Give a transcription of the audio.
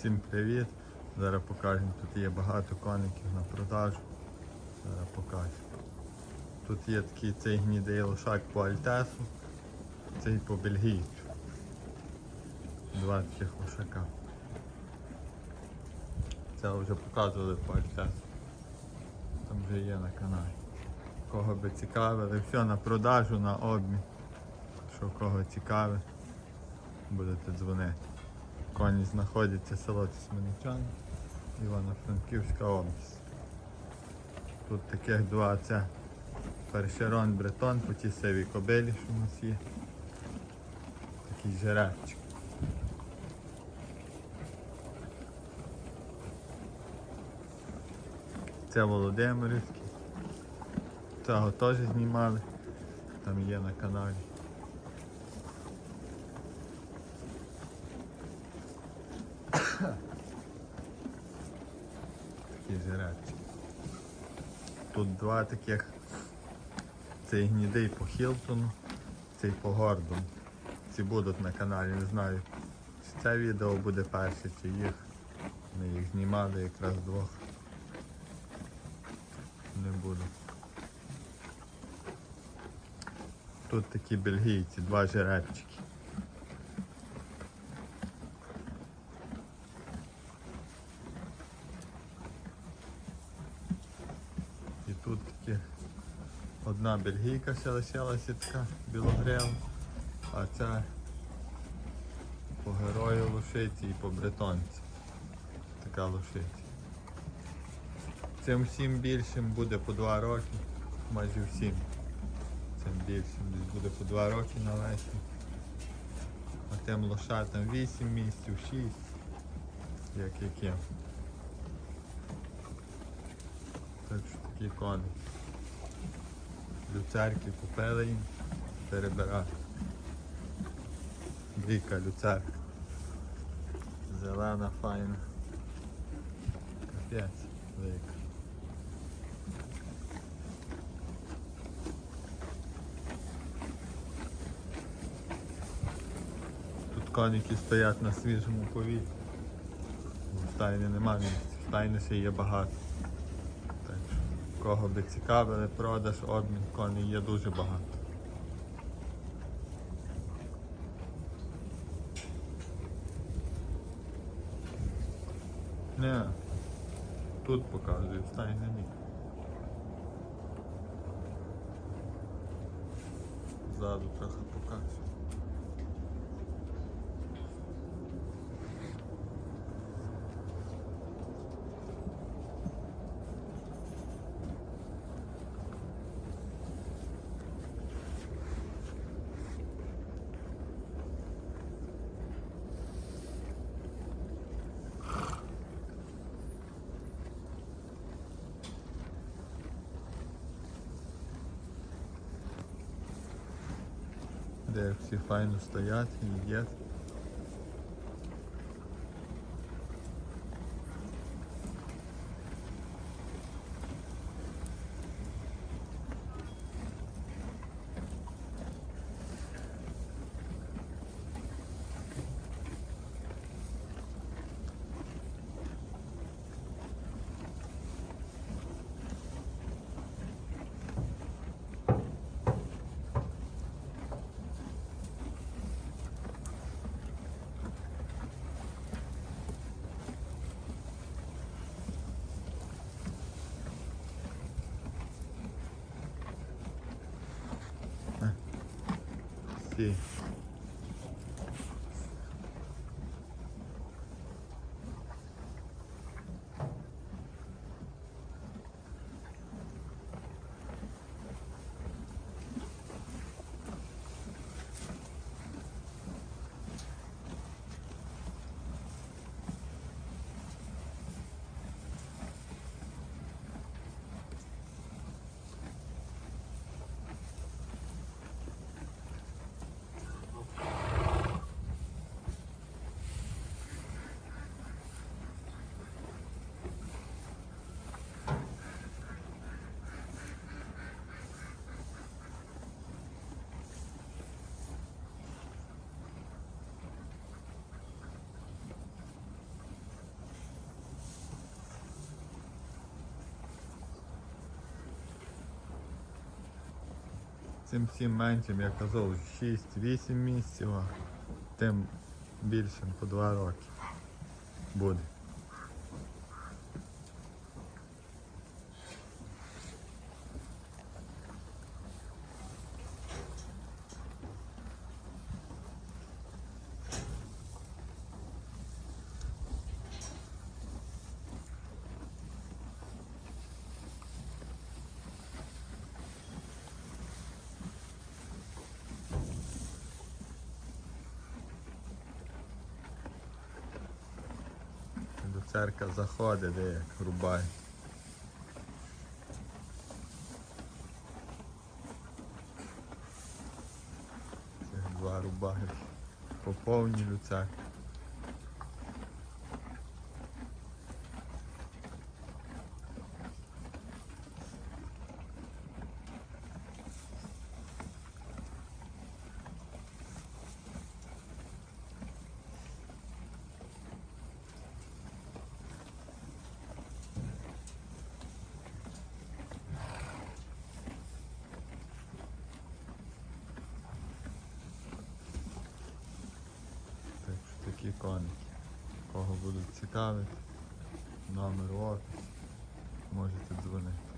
Всім привіт! Зараз покажемо. Тут є багато коників на продажу. Зараз покажу. Тут є такий цей гнідий лошак по альтесу, цей по бельгійцю. Два таких лошака. Це вже показували по альтесу. Там вже є на каналі. Кого би цікавили, все на продажу, на обмін. Що кого цікавить, будете дзвонити. Коні знаходяться село Тисменичан, Івано-Франківська область. Тут таких два це першерон бретон по тій сивій кобилі, що у нас є. Такий жеребчик. Це Володимирівський. Цього теж знімали. Там є на каналі. Такі жеребчики. Тут два таких. Цей гнідий по Хілтону, цей по Гордону. Ці будуть на каналі, не знаю. Чи це відео буде перше, чи їх. Ми їх знімали якраз двох. Не буду. Тут такі бельгійці, два жеребчики. Такі одна бельгійка ще лишилася така білогрива, а ця по герою лошиці і по бретонці. Така лошиця. Цим всім більшим буде по два роки, майже всім. Цим більшим десь буде по два роки на весні. А тим лошатам 8 місяців, 6, як яке. Так що такі коні. Люцерки купили їм, перебирати. Двійка люцерка. Зелена, файна. Капець, велика. Тут коніки стоять на свіжому повітрі. В стайні нема місця, в стайні ще є багато. Кого би цікавили, продаж, обмін, коней є дуже багато. Не, тут показую, в стайні ні. Ззаду трохи показую. Де всі файно стоять їдять. Всі. Цим всім меншим, я казав, 6-8 місяців, тим більшим по 2 роки буде. До заходить, де як. Цих два рубаги поповні люцер. Так що такі коники. Кого будуть цікавити, номер офісу, можете дзвонити.